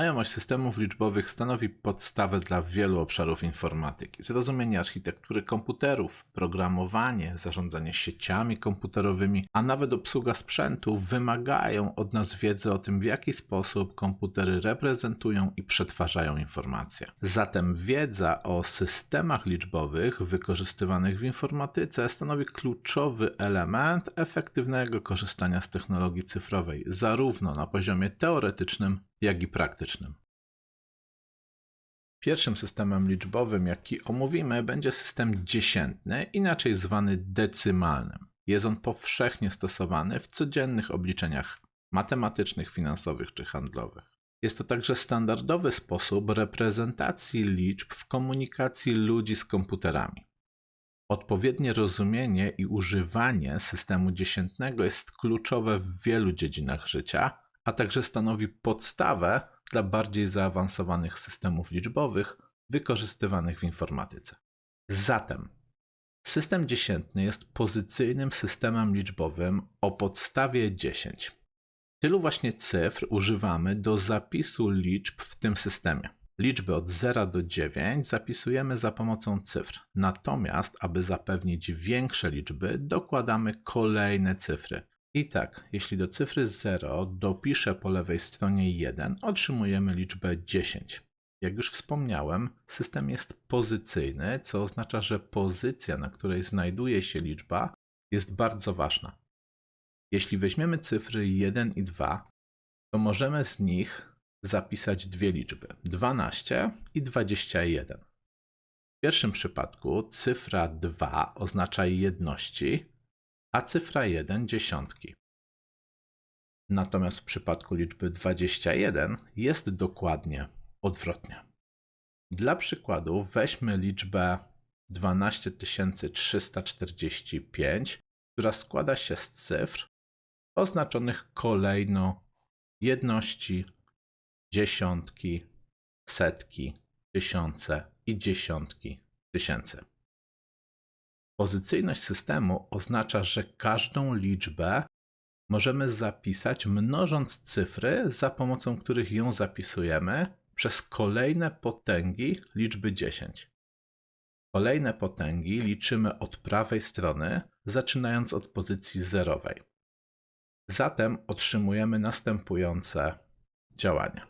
Znajomość systemów liczbowych stanowi podstawę dla wielu obszarów informatyki. Zrozumienie architektury komputerów, programowanie, zarządzanie sieciami komputerowymi, a nawet obsługa sprzętu wymagają od nas wiedzy o tym, w jaki sposób komputery reprezentują i przetwarzają informacje. Zatem wiedza o systemach liczbowych wykorzystywanych w informatyce stanowi kluczowy element efektywnego korzystania z technologii cyfrowej, zarówno na poziomie teoretycznym, jak i praktycznym. Pierwszym systemem liczbowym, jaki omówimy, będzie system dziesiętny, inaczej zwany decymalnym. Jest on powszechnie stosowany w codziennych obliczeniach matematycznych, finansowych czy handlowych. Jest to także standardowy sposób reprezentacji liczb w komunikacji ludzi z komputerami. Odpowiednie rozumienie i używanie systemu dziesiętnego jest kluczowe w wielu dziedzinach życia, a także stanowi podstawę dla bardziej zaawansowanych systemów liczbowych wykorzystywanych w informatyce. Zatem system dziesiętny jest pozycyjnym systemem liczbowym o podstawie 10. Tylu właśnie cyfr używamy do zapisu liczb w tym systemie. Liczby od 0 do 9 zapisujemy za pomocą cyfr. Natomiast, aby zapewnić większe liczby, dokładamy kolejne cyfry. I tak, jeśli do cyfry 0 dopiszę po lewej stronie 1, otrzymujemy liczbę 10. Jak już wspomniałem, system jest pozycyjny, co oznacza, że pozycja, na której znajduje się liczba, jest bardzo ważna. Jeśli weźmiemy cyfry 1 i 2, to możemy z nich zapisać dwie liczby: 12 i 21. W pierwszym przypadku cyfra 2 oznacza jedności, a cyfra 1 dziesiątki. Natomiast w przypadku liczby 21 jest dokładnie odwrotnie. Dla przykładu weźmy liczbę 12345, która składa się z cyfr oznaczonych kolejno jedności, dziesiątki, setki, tysiące i dziesiątki tysięcy. Pozycyjność systemu oznacza, że każdą liczbę możemy zapisać mnożąc cyfry, za pomocą których ją zapisujemy, przez kolejne potęgi liczby 10. Kolejne potęgi liczymy od prawej strony, zaczynając od pozycji zerowej. Zatem otrzymujemy następujące działania.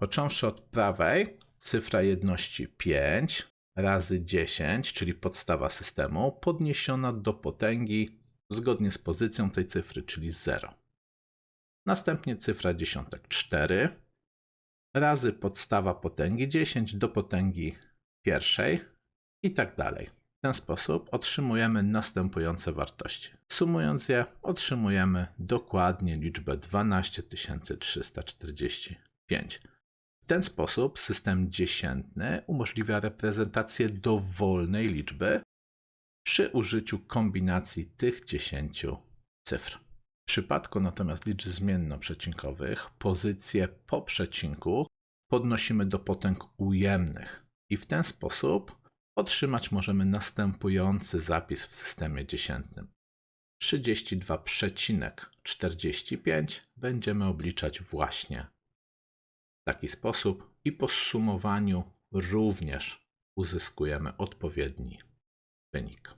Począwszy od prawej, cyfra jedności 5, razy 10, czyli podstawa systemu, podniesiona do potęgi zgodnie z pozycją tej cyfry, czyli 0. Następnie cyfra dziesiątek 4 razy podstawa potęgi 10 do potęgi pierwszej i tak dalej. W ten sposób otrzymujemy następujące wartości. Sumując je, otrzymujemy dokładnie liczbę 12345. W ten sposób system dziesiętny umożliwia reprezentację dowolnej liczby przy użyciu kombinacji tych 10 cyfr. W przypadku natomiast liczb zmiennoprzecinkowych pozycję po przecinku podnosimy do potęg ujemnych i w ten sposób otrzymać możemy następujący zapis w systemie dziesiętnym. 32,45 będziemy obliczać właśnie taki sposób i po zsumowaniu również uzyskujemy odpowiedni wynik.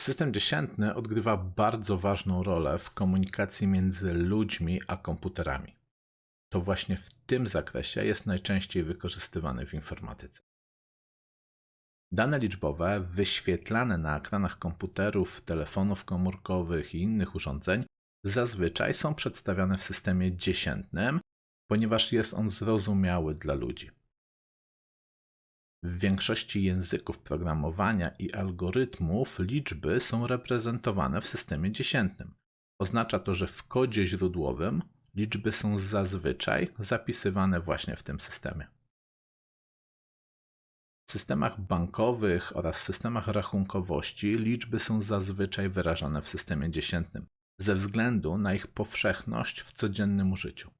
System dziesiętny odgrywa bardzo ważną rolę w komunikacji między ludźmi a komputerami. To właśnie w tym zakresie jest najczęściej wykorzystywany w informatyce. Dane liczbowe wyświetlane na ekranach komputerów, telefonów komórkowych i innych urządzeń zazwyczaj są przedstawiane w systemie dziesiętnym, ponieważ jest on zrozumiały dla ludzi. W większości języków programowania i algorytmów liczby są reprezentowane w systemie dziesiętnym. Oznacza to, że w kodzie źródłowym liczby są zazwyczaj zapisywane właśnie w tym systemie. W systemach bankowych oraz systemach rachunkowości liczby są zazwyczaj wyrażane w systemie dziesiętnym ze względu na ich powszechność w codziennym użyciu.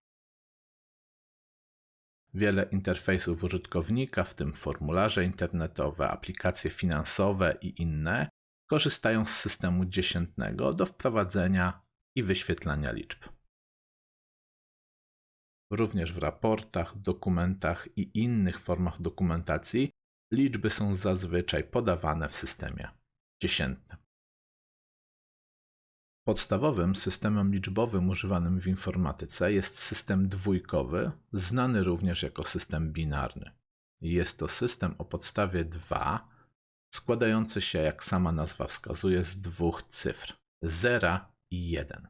Wiele interfejsów użytkownika, w tym formularze internetowe, aplikacje finansowe i inne, korzystają z systemu dziesiętnego do wprowadzenia i wyświetlania liczb. Również w raportach, dokumentach i innych formach dokumentacji liczby są zazwyczaj podawane w systemie dziesiętnym. Podstawowym systemem liczbowym używanym w informatyce jest system dwójkowy, znany również jako system binarny. Jest to system o podstawie 2, składający się, jak sama nazwa wskazuje, z dwóch cyfr 0 i 1.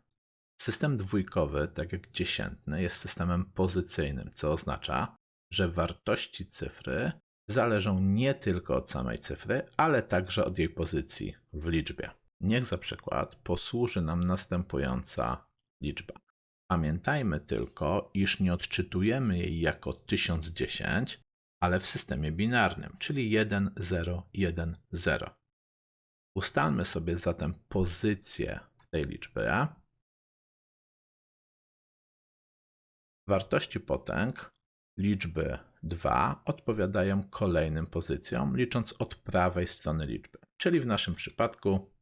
System dwójkowy, tak jak dziesiętny, jest systemem pozycyjnym, co oznacza, że wartości cyfry zależą nie tylko od samej cyfry, ale także od jej pozycji w liczbie. Niech za przykład posłuży nam następująca liczba. Pamiętajmy tylko, iż nie odczytujemy jej jako 1010, ale w systemie binarnym, czyli 1, 0, 1, 0. Ustalmy sobie zatem pozycję tej liczby. Wartości potęg liczby 2 odpowiadają kolejnym pozycjom, licząc od prawej strony liczby. Czyli w naszym przypadku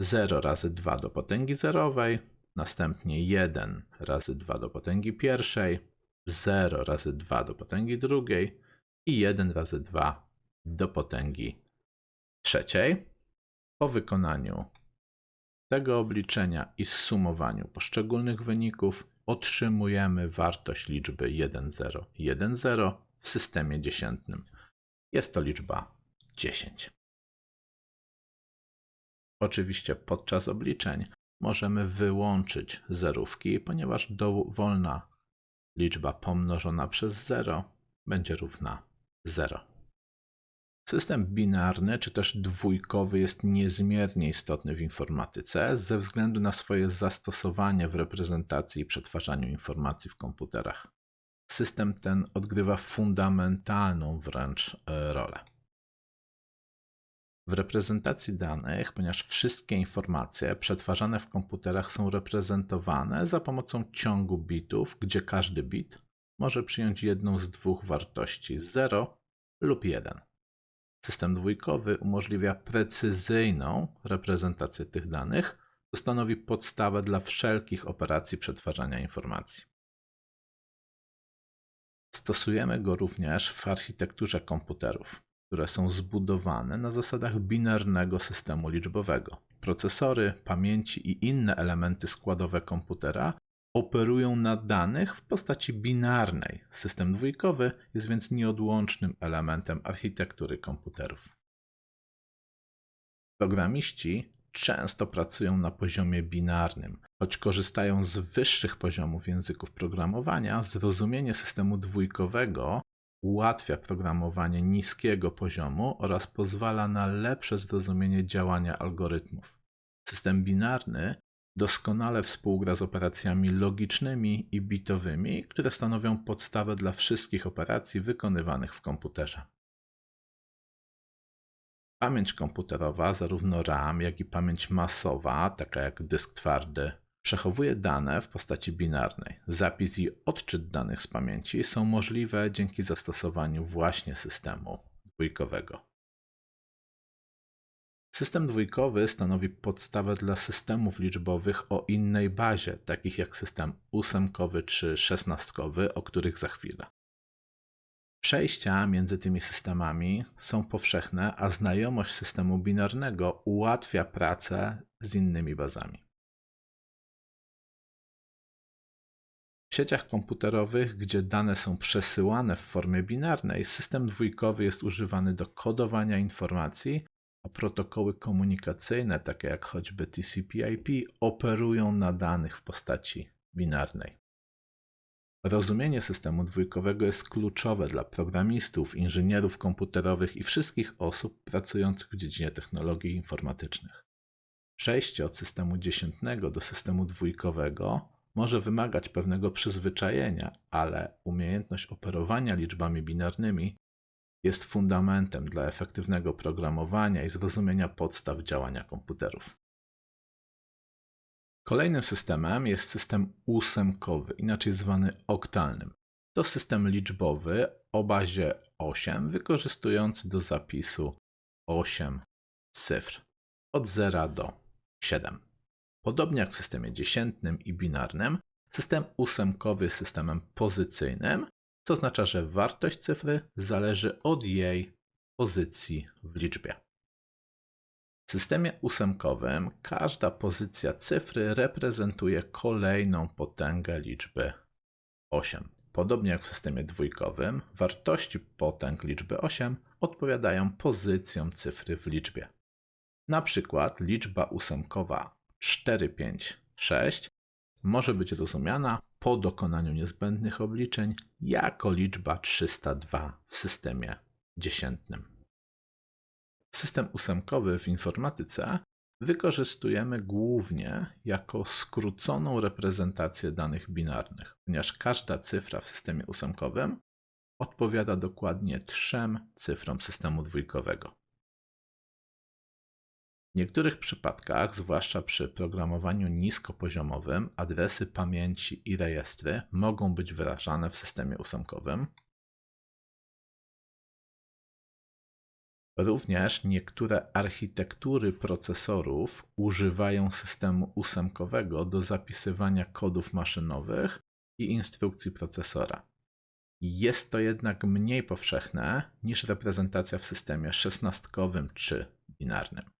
0 razy 2 do potęgi zerowej, następnie 1 razy 2 do potęgi pierwszej, 0 razy 2 do potęgi drugiej i 1 razy 2 do potęgi trzeciej. Po wykonaniu tego obliczenia i zsumowaniu poszczególnych wyników otrzymujemy wartość liczby 1010 w systemie dziesiętnym. Jest to liczba 10. Oczywiście podczas obliczeń możemy wyłączyć zerówki, ponieważ dowolna liczba pomnożona przez 0 będzie równa 0. System binarny czy też dwójkowy jest niezmiernie istotny w informatyce ze względu na swoje zastosowanie w reprezentacji i przetwarzaniu informacji w komputerach. System ten odgrywa fundamentalną wręcz e, rolę. W reprezentacji danych, ponieważ wszystkie informacje przetwarzane w komputerach są reprezentowane za pomocą ciągu bitów, gdzie każdy bit może przyjąć jedną z dwóch wartości 0 lub 1. System dwójkowy umożliwia precyzyjną reprezentację tych danych, co stanowi podstawę dla wszelkich operacji przetwarzania informacji. Stosujemy go również w architekturze komputerów, które są zbudowane na zasadach binarnego systemu liczbowego. Procesory, pamięci i inne elementy składowe komputera operują na danych w postaci binarnej. System dwójkowy jest więc nieodłącznym elementem architektury komputerów. Programiści często pracują na poziomie binarnym. Choć korzystają z wyższych poziomów języków programowania, zrozumienie systemu dwójkowego ułatwia programowanie niskiego poziomu oraz pozwala na lepsze zrozumienie działania algorytmów. System binarny doskonale współgra z operacjami logicznymi i bitowymi, które stanowią podstawę dla wszystkich operacji wykonywanych w komputerze. Pamięć komputerowa, zarówno RAM, jak i pamięć masowa, taka jak dysk twardy, przechowuje dane w postaci binarnej. Zapis i odczyt danych z pamięci są możliwe dzięki zastosowaniu właśnie systemu dwójkowego. System dwójkowy stanowi podstawę dla systemów liczbowych o innej bazie, takich jak system ósemkowy czy szesnastkowy, o których za chwilę. Przejścia między tymi systemami są powszechne, a znajomość systemu binarnego ułatwia pracę z innymi bazami. W sieciach komputerowych, gdzie dane są przesyłane w formie binarnej, system dwójkowy jest używany do kodowania informacji a protokoły komunikacyjne, takie jak choćby TCP/IP, operują na danych w postaci binarnej. Rozumienie systemu dwójkowego jest kluczowe dla programistów, inżynierów komputerowych i wszystkich osób pracujących w dziedzinie technologii informatycznych. Przejście od systemu dziesiętnego do systemu dwójkowego może wymagać pewnego przyzwyczajenia, ale umiejętność operowania liczbami binarnymi jest fundamentem dla efektywnego programowania i zrozumienia podstaw działania komputerów. Kolejnym systemem jest system ósemkowy, inaczej zwany oktalnym. To system liczbowy o bazie 8, wykorzystujący do zapisu 8 cyfr od 0 do 7. Podobnie jak w systemie dziesiętnym i binarnym, System ósemkowy jest systemem pozycyjnym, co oznacza, że wartość cyfry zależy od jej pozycji w liczbie. W systemie ósemkowym każda pozycja cyfry reprezentuje kolejną potęgę liczby 8. Podobnie jak w systemie dwójkowym, wartości potęg liczby 8 odpowiadają pozycjom cyfry w liczbie. Na przykład liczba ósemkowa 4, 5, 6 może być rozumiana po dokonaniu niezbędnych obliczeń jako liczba 302 w systemie dziesiętnym. System ósemkowy w informatyce wykorzystujemy głównie jako skróconą reprezentację danych binarnych, ponieważ każda cyfra w systemie ósemkowym odpowiada dokładnie trzem cyfrom systemu dwójkowego. W niektórych przypadkach, zwłaszcza przy programowaniu niskopoziomowym, adresy pamięci i rejestry mogą być wyrażane w systemie ósemkowym. Również niektóre architektury procesorów używają systemu ósemkowego do zapisywania kodów maszynowych i instrukcji procesora. Jest to jednak mniej powszechne niż reprezentacja w systemie szesnastkowym czy binarnym.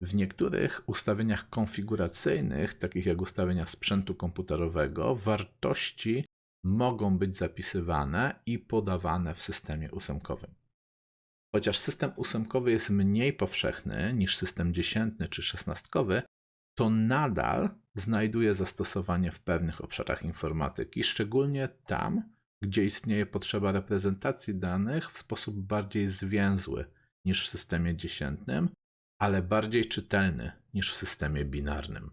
W niektórych ustawieniach konfiguracyjnych, takich jak ustawienia sprzętu komputerowego, wartości mogą być zapisywane i podawane w systemie ósemkowym. Chociaż system ósemkowy jest mniej powszechny niż system dziesiętny czy szesnastkowy, to nadal znajduje zastosowanie w pewnych obszarach informatyki, szczególnie tam, gdzie istnieje potrzeba reprezentacji danych w sposób bardziej zwięzły niż w systemie dziesiętnym, ale bardziej czytelny niż w systemie binarnym.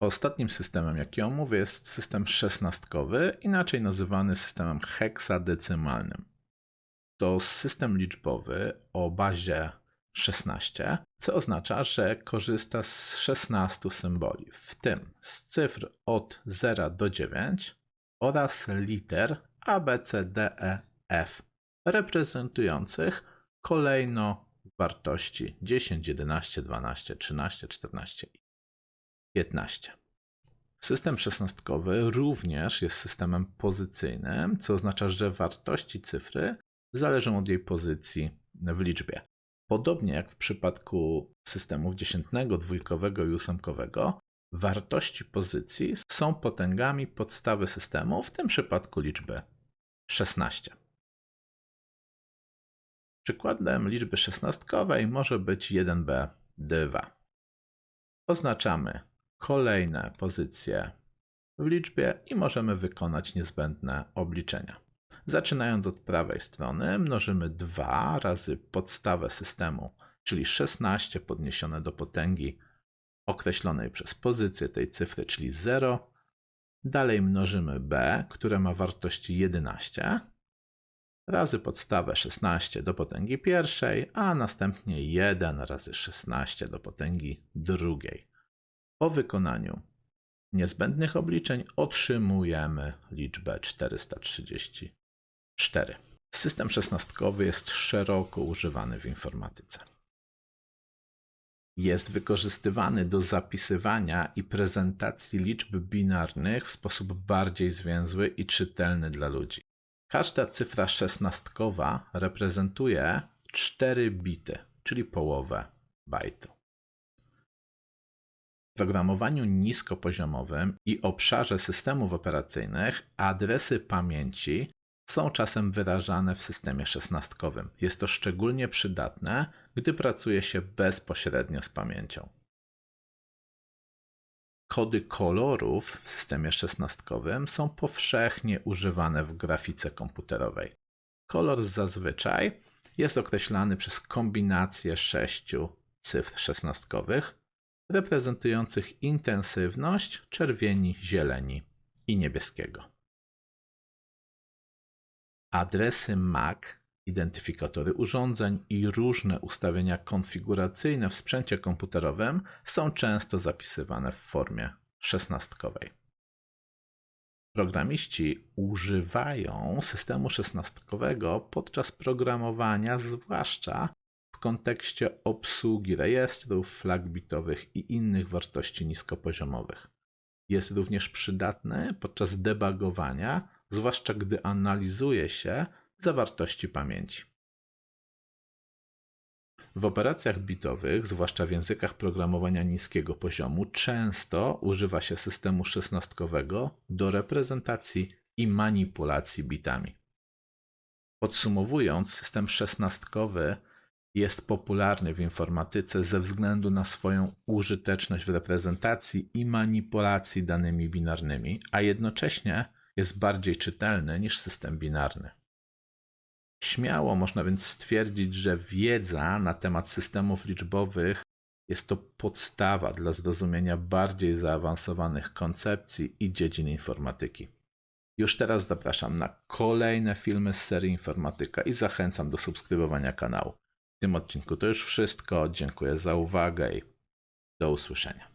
Ostatnim systemem, jaki omówię, jest system szesnastkowy, inaczej nazywany systemem heksadecymalnym. To system liczbowy o bazie 16, co oznacza, że korzysta z 16 symboli, w tym z cyfr od 0 do 9 oraz liter A, B, C, D, E, F, reprezentujących kolejno wartości 10, 11, 12, 13, 14 i 15. System szesnastkowy również jest systemem pozycyjnym, co oznacza, że wartości cyfry zależą od jej pozycji w liczbie. Podobnie jak w przypadku systemów dziesiętnego, dwójkowego i ósemkowego, wartości pozycji są potęgami podstawy systemu, w tym przypadku liczby 16. Przykładem liczby szesnastkowej może być 1b2. Oznaczamy kolejne pozycje w liczbie i możemy wykonać niezbędne obliczenia. Zaczynając od prawej strony, mnożymy 2 razy podstawę systemu, czyli 16 podniesione do potęgi określonej przez pozycję tej cyfry, czyli 0. Dalej mnożymy b, które ma wartość 11, razy podstawę 16 do potęgi pierwszej, a następnie 1 razy 16 do potęgi drugiej. Po wykonaniu niezbędnych obliczeń otrzymujemy liczbę 434. System szesnastkowy jest szeroko używany w informatyce. Jest wykorzystywany do zapisywania i prezentacji liczb binarnych w sposób bardziej zwięzły i czytelny dla ludzi. Każda cyfra szesnastkowa reprezentuje 4 bity, czyli połowę bajtu. W programowaniu niskopoziomowym i obszarze systemów operacyjnych adresy pamięci są czasem wyrażane w systemie szesnastkowym. Jest to szczególnie przydatne, gdy pracuje się bezpośrednio z pamięcią. Kody kolorów w systemie szesnastkowym są powszechnie używane w grafice komputerowej. Kolor zazwyczaj jest określany przez kombinację sześciu cyfr szesnastkowych, reprezentujących intensywność czerwieni, zieleni i niebieskiego. Adresy MAC, identyfikatory urządzeń i różne ustawienia konfiguracyjne w sprzęcie komputerowym są często zapisywane w formie szesnastkowej. Programiści używają systemu szesnastkowego podczas programowania, zwłaszcza w kontekście obsługi rejestrów, flag bitowych i innych wartości niskopoziomowych. Jest również przydatny podczas debugowania, zwłaszcza gdy analizuje się zawartości pamięci. W operacjach bitowych, zwłaszcza w językach programowania niskiego poziomu, często używa się systemu szesnastkowego do reprezentacji i manipulacji bitami. Podsumowując, system szesnastkowy jest popularny w informatyce ze względu na swoją użyteczność w reprezentacji i manipulacji danymi binarnymi, a jednocześnie jest bardziej czytelny niż system binarny. Śmiało można więc stwierdzić, że wiedza na temat systemów liczbowych jest to podstawa dla zrozumienia bardziej zaawansowanych koncepcji i dziedzin informatyki. Już teraz zapraszam na kolejne filmy z serii Informatyka i zachęcam do subskrybowania kanału. W tym odcinku to już wszystko. Dziękuję za uwagę i do usłyszenia.